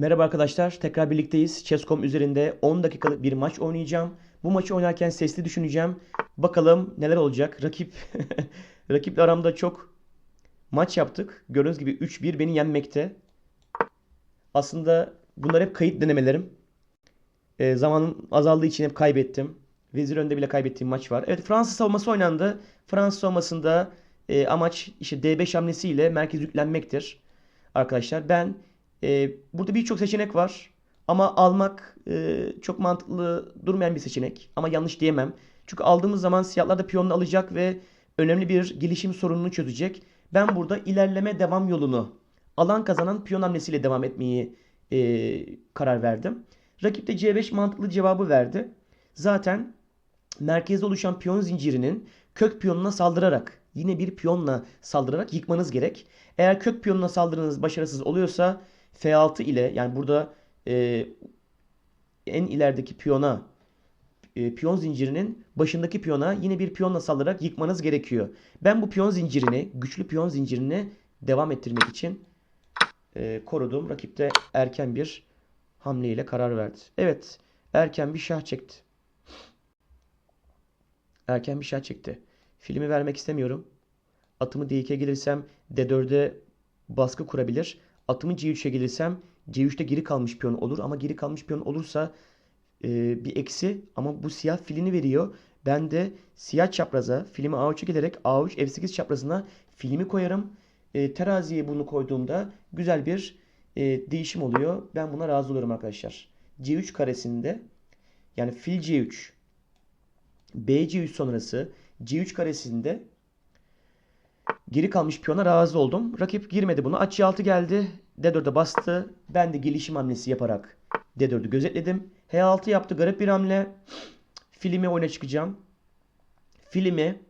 Merhaba arkadaşlar, tekrar birlikteyiz. Chess.com üzerinde 10 dakikalık bir maç oynayacağım. Bu maçı oynarken sesli düşüneceğim. Bakalım neler olacak. Rakip rakiple aramda çok maç yaptık. Gördüğünüz gibi 3-1 beni yenmekte. Aslında bunlar hep kayıt denemelerim. E, zamanım azaldığı için hep kaybettim. Vezir önde bile kaybettiğim maç var. Evet Fransız savunması oynandı. Fransız savunmasında e, amaç işte D5 hamlesiyle merkez yüklenmektir. Arkadaşlar ben e, burada birçok seçenek var. Ama almak e, çok mantıklı durmayan bir seçenek. Ama yanlış diyemem. Çünkü aldığımız zaman siyahlar da piyonunu alacak ve önemli bir gelişim sorununu çözecek. Ben burada ilerleme devam yolunu alan kazanan piyon hamlesiyle devam etmeyi e, karar verdim. Rakip de C5 mantıklı cevabı verdi. Zaten merkezde oluşan piyon zincirinin kök piyonuna saldırarak yine bir piyonla saldırarak yıkmanız gerek. Eğer kök piyonuna saldırınız başarısız oluyorsa F6 ile yani burada e, en ilerideki piyona e, piyon zincirinin başındaki piyona yine bir piyonla saldırarak yıkmanız gerekiyor. Ben bu piyon zincirini, güçlü piyon zincirini devam ettirmek için e, korudum. Rakip de erken bir hamleyle karar verdi. Evet, erken bir şah çekti. Erken bir şah çekti. Filmi vermek istemiyorum. Atımı D2'ye gelirsem D4'e baskı kurabilir. Atımı C3'e gelirsem C3'te geri kalmış piyon olur ama geri kalmış piyon olursa e, bir eksi ama bu siyah filini veriyor. Ben de siyah çapraza filmi A3'e gelerek A3 F8 çaprazına filmi koyarım. E, teraziye bunu koyduğumda güzel bir e, değişim oluyor. Ben buna razı oluyorum arkadaşlar. C3 karesinde yani fil C3 B C3 sonrası C3 karesinde geri kalmış piyona razı oldum. Rakip girmedi bunu. Aç 6 geldi. D4'e bastı. Ben de gelişim hamlesi yaparak D4'ü gözetledim. H6 yaptı. Garip bir hamle. Filmi oyuna çıkacağım. Filmi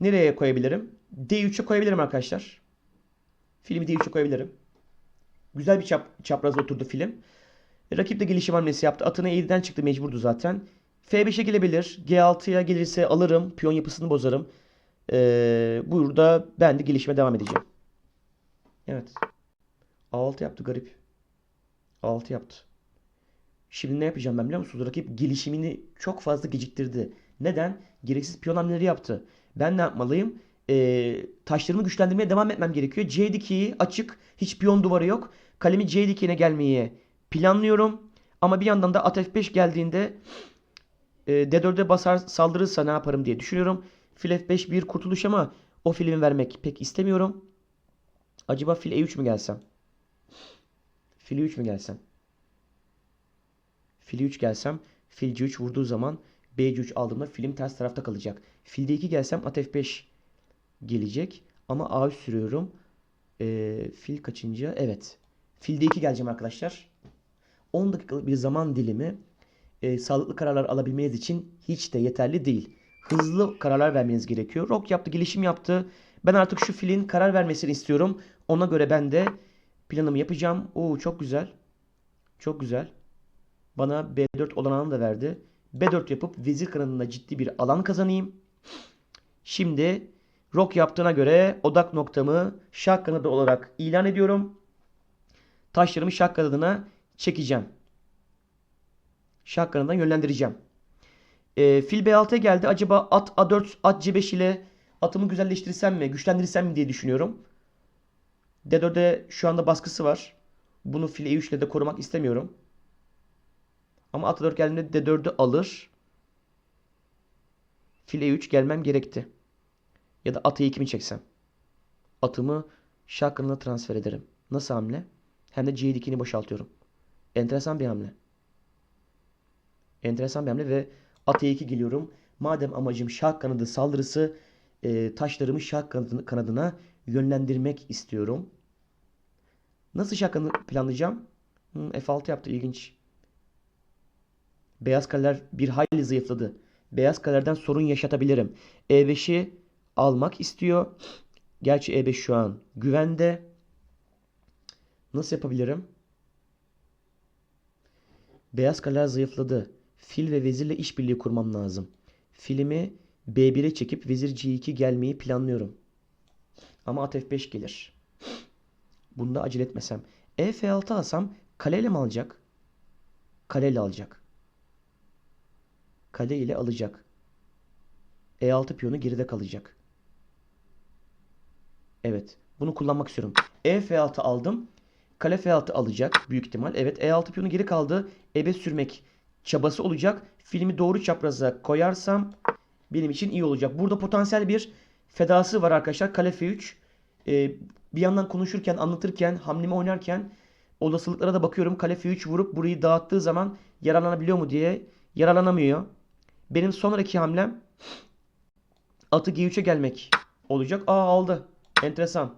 nereye koyabilirim? D3'e koyabilirim arkadaşlar. Filmi D3'e koyabilirim. Güzel bir çap, çapraz oturdu film. Rakip de gelişim hamlesi yaptı. Atına 7'den çıktı mecburdu zaten. F5'e gelebilir. G6'ya gelirse alırım. Piyon yapısını bozarım. Ee, burada ben de gelişime devam edeceğim. Evet. A6 yaptı garip. A6 yaptı. Şimdi ne yapacağım ben biliyor musunuz? Rakip gelişimini çok fazla geciktirdi. Neden? Gereksiz piyon hamleleri yaptı. Ben ne yapmalıyım? Ee, taşlarımı güçlendirmeye devam etmem gerekiyor. C dikeyi açık. Hiç piyon duvarı yok. Kalemi C dikeyine gelmeyi planlıyorum. Ama bir yandan da at F5 geldiğinde e, D4'e basar saldırırsa ne yaparım diye düşünüyorum. Fil F5 bir kurtuluş ama o filmi vermek pek istemiyorum. Acaba fil E3 mü gelsem? Fil 3 mü gelsem? Fil 3 gelsem fil C3 vurduğu zaman B C3 aldığımda film ters tarafta kalacak. Fil D2 gelsem at F5 gelecek ama A3 sürüyorum. Ee, fil kaçıncı? Evet. Fil D2 geleceğim arkadaşlar. 10 dakikalık bir zaman dilimi e, sağlıklı kararlar alabilmeniz için hiç de yeterli değil. Hızlı kararlar vermeniz gerekiyor. Rock yaptı, gelişim yaptı. Ben artık şu filin karar vermesini istiyorum. Ona göre ben de planımı yapacağım. Oo çok güzel. Çok güzel. Bana B4 olanağını da verdi. B4 yapıp vezir kanadında ciddi bir alan kazanayım. Şimdi rock yaptığına göre odak noktamı şah kanadı olarak ilan ediyorum. Taşlarımı şah kanadına çekeceğim. Şah kanadından yönlendireceğim. E, fil B6'ya geldi. Acaba at A4, at C5 ile atımı güzelleştirsem mi, güçlendirsem mi diye düşünüyorum. D4'e şu anda baskısı var. Bunu fil E3 ile de korumak istemiyorum. Ama at A4 geldiğinde D4'ü alır. Fil E3 gelmem gerekti. Ya da at E2 mi çeksem? Atımı şah kanadına transfer ederim. Nasıl hamle? Hem de C dikini boşaltıyorum. Enteresan bir hamle. Enteresan bir hamle ve at E2 geliyorum. Madem amacım şah kanadı saldırısı e, taşlarımı şah kanadına, yönlendirmek istiyorum. Nasıl şah kanadı planlayacağım? Hmm, F6 yaptı ilginç. Beyaz kaleler bir hayli zayıfladı. Beyaz kalelerden sorun yaşatabilirim. E5'i almak istiyor. Gerçi E5 şu an güvende. Nasıl yapabilirim? Beyaz kaleler zayıfladı. Fil ve vezirle işbirliği kurmam lazım. Filimi B1'e çekip vezir C2 gelmeyi planlıyorum. Ama at F5 gelir. Bunda acele etmesem. E F6 alsam Kaleyle mi alacak? Kaleyle alacak. Kale ile alacak. E6 piyonu geride kalacak. Evet. Bunu kullanmak istiyorum. E F6 aldım. Kale F6 alacak büyük ihtimal. Evet E6 piyonu geri kaldı. Ebe sürmek çabası olacak. Filmi doğru çapraza koyarsam benim için iyi olacak. Burada potansiyel bir fedası var arkadaşlar. Kale F3. Ee, bir yandan konuşurken, anlatırken, hamlemi oynarken olasılıklara da bakıyorum. Kale F3 vurup burayı dağıttığı zaman yararlanabiliyor mu diye. Yararlanamıyor. Benim sonraki hamlem atı G3'e gelmek olacak. Aa aldı. Enteresan.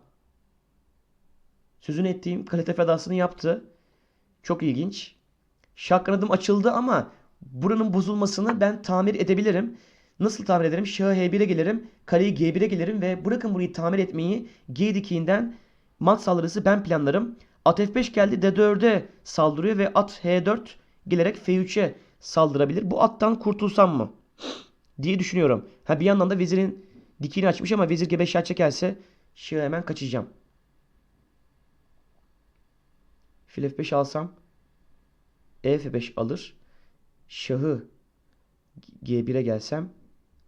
Sözünü ettiğim kalite fedasını yaptı. Çok ilginç. Şah kanadım açıldı ama buranın bozulmasını ben tamir edebilirim. Nasıl tamir ederim? Şahı H1'e gelirim. Kaleyi G1'e gelirim ve bırakın burayı tamir etmeyi G dikiğinden mat saldırısı ben planlarım. At F5 geldi D4'e saldırıyor ve at H4 gelerek F3'e saldırabilir. Bu attan kurtulsam mı? diye düşünüyorum. Ha bir yandan da vezirin dikiğini açmış ama vezir G5 şah çekerse şahı hemen kaçacağım. Fil F5 alsam E F5 alır. Şahı G1'e gelsem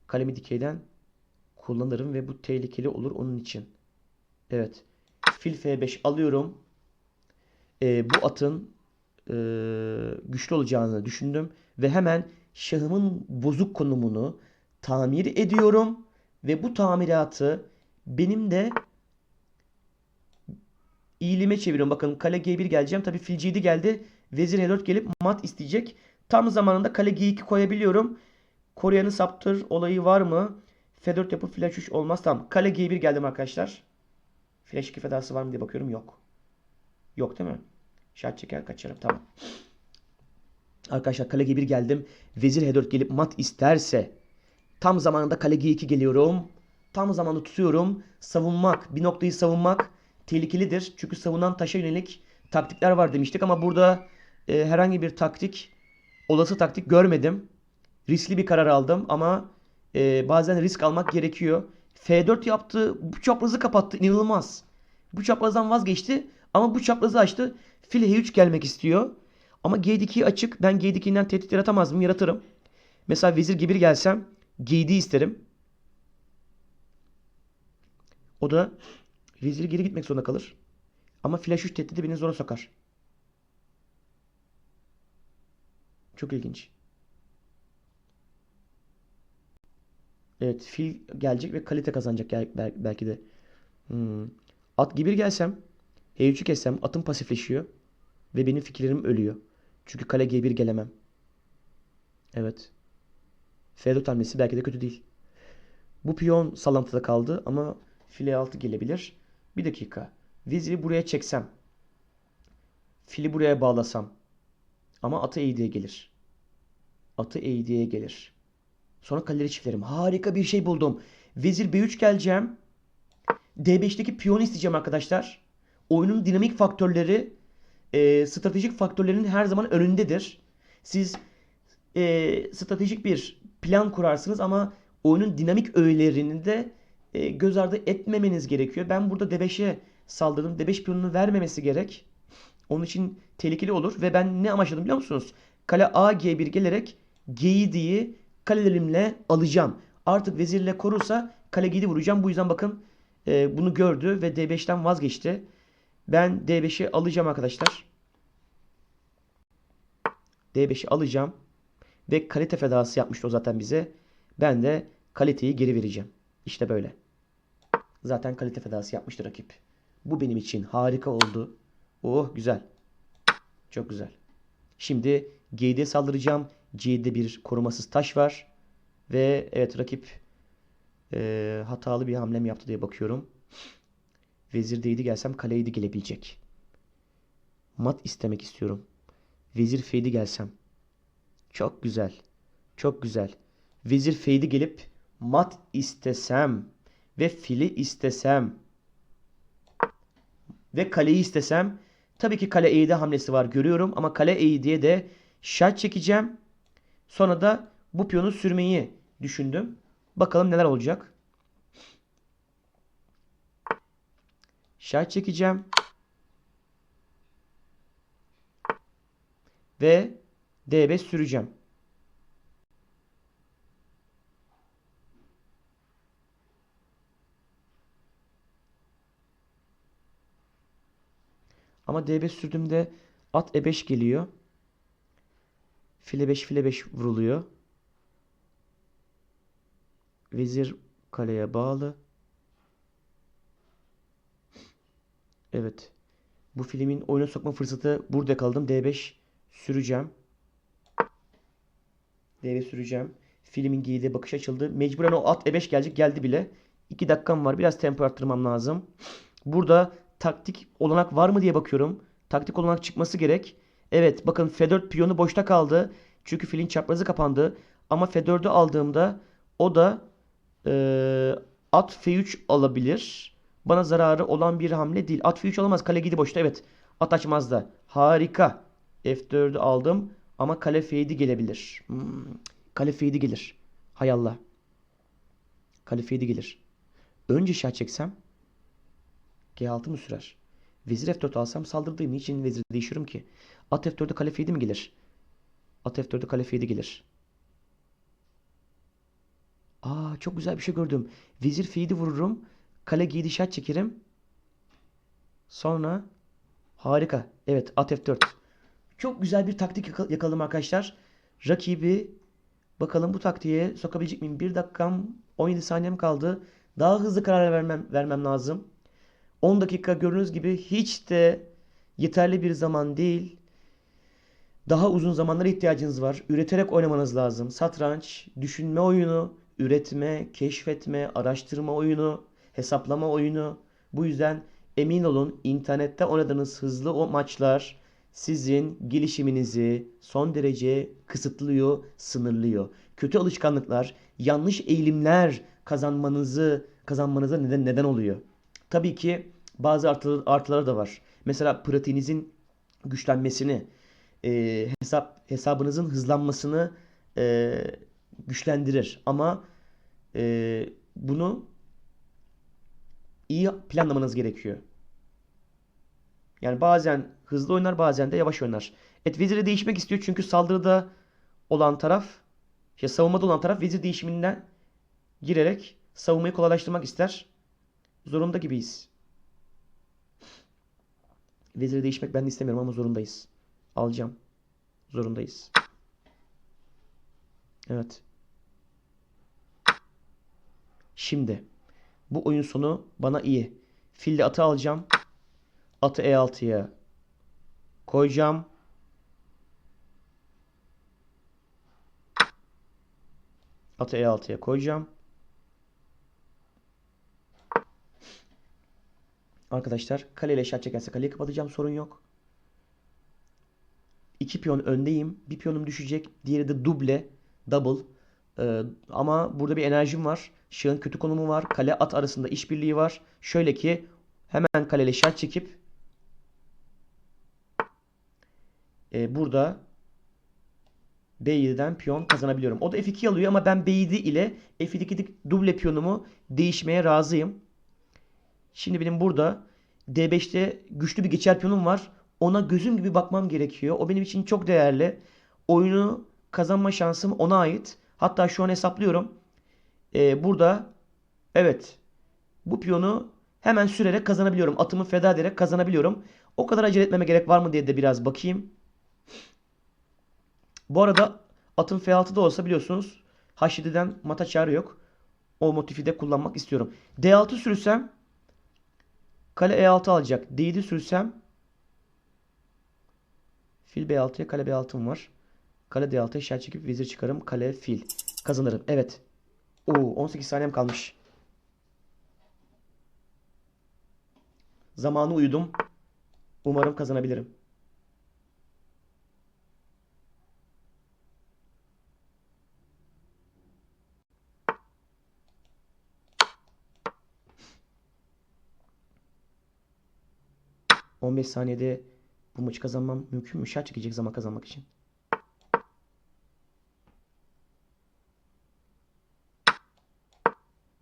kalemi dikeyden kullanırım ve bu tehlikeli olur onun için. Evet. Fil F5 alıyorum. Ee, bu atın e, güçlü olacağını düşündüm ve hemen şahımın bozuk konumunu tamir ediyorum ve bu tamiratı benim de iyiliğime çeviriyorum. Bakın kale G1 geleceğim. Tabii fil C7 geldi. Vezir H4 gelip mat isteyecek. Tam zamanında kale G2 koyabiliyorum. Koruyanı saptır olayı var mı? F4 yapıp fil H3 olmaz. Tamam. Kale G1 geldim arkadaşlar. Fil H2 fedası var mı diye bakıyorum. Yok. Yok değil mi? Şah çeker kaçarım. Tamam. Arkadaşlar kale G1 geldim. Vezir H4 gelip mat isterse tam zamanında kale G2 geliyorum. Tam zamanında tutuyorum. Savunmak, bir noktayı savunmak tehlikelidir. Çünkü savunan taşa yönelik taktikler var demiştik ama burada e, herhangi bir taktik, olası taktik görmedim. Riskli bir karar aldım ama e, bazen risk almak gerekiyor. F4 yaptı, bu çaprazı kapattı. İnanılmaz. Bu çaprazdan vazgeçti ama bu çaprazı açtı. Fil H3 gelmek istiyor. Ama G2 açık. Ben G2'den tehdit yaratamaz mıyım? Yaratırım. Mesela vezir G1 gelsem G7 isterim. O da vezir geri gitmek zorunda kalır. Ama flash 3 tehdidi beni zora sokar. Çok ilginç. Evet fil gelecek ve kalite kazanacak belki de. Hmm. At G1 gelsem H3'ü kessem atım pasifleşiyor. Ve benim fikirlerim ölüyor. Çünkü kale G1 gelemem. Evet. F4 hamlesi belki de kötü değil. Bu piyon sallantıda kaldı ama file 6 gelebilir. Bir dakika. Veziri buraya çeksem. Fili buraya bağlasam. Ama atı eğdiye gelir. Atı eğdiye gelir. Sonra kaleleri çiftlerim. Harika bir şey buldum. Vezir B3 geleceğim. D5'teki piyon isteyeceğim arkadaşlar. Oyunun dinamik faktörleri e, stratejik faktörlerin her zaman önündedir. Siz e, stratejik bir plan kurarsınız ama oyunun dinamik öğelerini de e, göz ardı etmemeniz gerekiyor. Ben burada D5'e saldırdım. D5 piyonunu vermemesi gerek. Onun için tehlikeli olur ve ben ne amaçladım biliyor musunuz? Kale A G1 gelerek G7'yi kalelerimle alacağım. Artık vezirle korursa kale G7 vuracağım. Bu yüzden bakın e, bunu gördü ve D5'ten vazgeçti. Ben D5'i alacağım arkadaşlar. D5'i alacağım. Ve kalite fedası yapmıştı o zaten bize. Ben de kaliteyi geri vereceğim. İşte böyle. Zaten kalite fedası yapmıştı rakip. Bu benim için harika oldu. Oh güzel. Çok güzel. Şimdi G'de saldıracağım. C'de bir korumasız taş var. Ve evet rakip e, hatalı bir hamlem yaptı diye bakıyorum. Vezir d gelsem kale 7 gelebilecek. Mat istemek istiyorum. Vezir f gelsem. Çok güzel. Çok güzel. Vezir f gelip mat istesem ve fili istesem ve kaleyi istesem tabii ki kale e'de hamlesi var görüyorum ama kale e'diye de şah çekeceğim. Sonra da bu piyonu sürmeyi düşündüm. Bakalım neler olacak. Şah çekeceğim. ve D5 süreceğim. Ama D5 sürdüğümde at E5 geliyor. File 5 file 5 vuruluyor. Vezir kaleye bağlı. Evet. Bu filmin oyuna sokma fırsatı burada kaldım. D5 süreceğim. D5 süreceğim. Filmin giydiği bakış açıldı. Mecburen o at E5 gelecek. Geldi bile. 2 dakikam var. Biraz tempo arttırmam lazım. Burada taktik olanak var mı diye bakıyorum. Taktik olanak çıkması gerek. Evet bakın F4 piyonu boşta kaldı. Çünkü filin çaprazı kapandı. Ama F4'ü aldığımda o da e, at F3 alabilir. Bana zararı olan bir hamle değil. At F3 alamaz. Kale gidi boşta. Evet. At açmaz da. Harika. F4'ü aldım. Ama kale F7 gelebilir. Hmm. Kale F7 gelir. Hay Allah. Kale F7 gelir. Önce şah çeksem G6 mı sürer? Vezir F4 alsam saldırdığım için vezir değişiyorum ki? At F4'e kale F7 mi gelir? At F4'e kale F7 gelir. Aa çok güzel bir şey gördüm. Vezir F7 vururum. Kale G7 şah çekerim. Sonra harika. Evet at F4. Çok güzel bir taktik yaka- yakaladım arkadaşlar. Rakibi bakalım bu taktiğe sokabilecek miyim? 1 dakikam 17 saniyem kaldı. Daha hızlı karar vermem, vermem lazım. 10 dakika gördüğünüz gibi hiç de yeterli bir zaman değil. Daha uzun zamanlara ihtiyacınız var. Üreterek oynamanız lazım. Satranç, düşünme oyunu, üretme, keşfetme, araştırma oyunu, hesaplama oyunu. Bu yüzden emin olun internette oynadığınız hızlı o maçlar sizin gelişiminizi son derece kısıtlıyor, sınırlıyor. Kötü alışkanlıklar, yanlış eğilimler kazanmanızı kazanmanıza neden neden oluyor. Tabii ki bazı artı, artıları da var. Mesela pratiğinizin güçlenmesini, e, hesap hesabınızın hızlanmasını e, güçlendirir. Ama e, bunu iyi planlamanız gerekiyor. Yani bazen hızlı oynar bazen de yavaş oynar. Et veziri değişmek istiyor çünkü saldırıda olan taraf, şey, savunmada olan taraf vezir değişiminden girerek savunmayı kolaylaştırmak ister. Zorunda gibiyiz. Veziri değişmek ben de istemiyorum ama zorundayız. Alacağım. Zorundayız. Evet. Şimdi bu oyun sonu bana iyi. Filde atı alacağım. Atı E6'ya koyacağım. Atı E6'ya koyacağım. Arkadaşlar kaleyle şah çekerse kaleyi kapatacağım sorun yok. İki piyon öndeyim. Bir piyonum düşecek. Diğeri de duble. Double. Ee, ama burada bir enerjim var. Şahın kötü konumu var. Kale at arasında işbirliği var. Şöyle ki hemen kaleyle şah çekip e, burada B7'den piyon kazanabiliyorum. O da F2 alıyor ama ben B7 ile F2'deki duble piyonumu değişmeye razıyım. Şimdi benim burada D5'te güçlü bir geçer piyonum var. Ona gözüm gibi bakmam gerekiyor. O benim için çok değerli. Oyunu kazanma şansım ona ait. Hatta şu an hesaplıyorum. Ee, burada evet bu piyonu hemen sürerek kazanabiliyorum. Atımı feda ederek kazanabiliyorum. O kadar acele etmeme gerek var mı diye de biraz bakayım. Bu arada atım F6'da olsa biliyorsunuz H7'den mata çağrı yok. O motifi de kullanmak istiyorum. D6 sürsem kale E6 alacak. D7 sürsem fil B6'ya kale B6'm var. Kale D6'ya şah çekip vezir çıkarım. Kale fil. Kazanırım. Evet. Oo 18 saniyem kalmış. Zamanı uyudum. Umarım kazanabilirim. 15 saniyede bu maçı kazanmam mümkün mü? Şah çekecek zaman kazanmak için.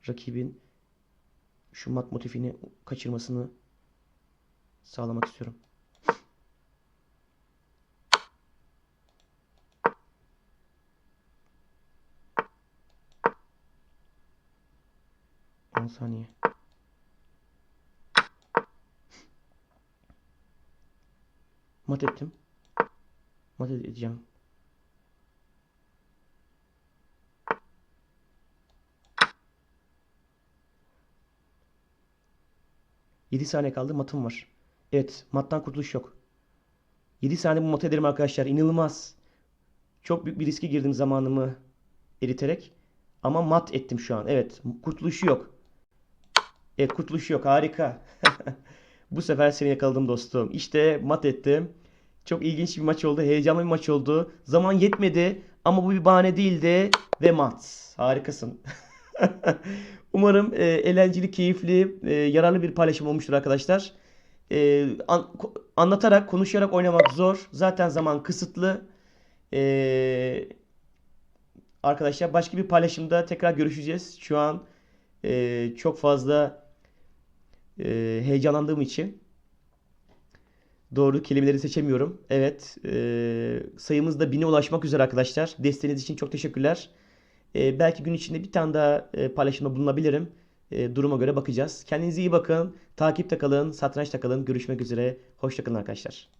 Rakibin şu mat motifini kaçırmasını sağlamak istiyorum. On saniye. Mat ettim. Mat edeceğim. Yedi saniye kaldı. Matım var. Evet. Mattan kurtuluş yok. 7 saniye bu mat ederim arkadaşlar. İnanılmaz. Çok büyük bir riske girdim zamanımı eriterek. Ama mat ettim şu an. Evet. Kurtuluşu yok. Evet kurtuluşu yok. Harika. Bu sefer seni yakaladım dostum. İşte mat ettim. Çok ilginç bir maç oldu. Heyecanlı bir maç oldu. Zaman yetmedi ama bu bir bahane değildi. Ve mat. Harikasın. Umarım e, eğlenceli, keyifli, e, yararlı bir paylaşım olmuştur arkadaşlar. E, an- ko- anlatarak, konuşarak oynamak zor. Zaten zaman kısıtlı. E, arkadaşlar başka bir paylaşımda tekrar görüşeceğiz. Şu an e, çok fazla e, heyecanlandığım için doğru kelimeleri seçemiyorum. Evet, e, sayımız da bine ulaşmak üzere arkadaşlar. Desteğiniz için çok teşekkürler. E, belki gün içinde bir tane daha e, paylaşımda bulunabilirim. E, duruma göre bakacağız. Kendinize iyi bakın. Takipte kalın, satrançta kalın. Görüşmek üzere. Hoşça kalın arkadaşlar.